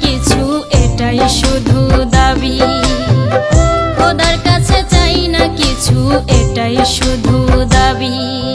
কিছু এটাই শুধু দাবি। খোদার কাছে চাই না কিছু এটাই শুধু দাবি।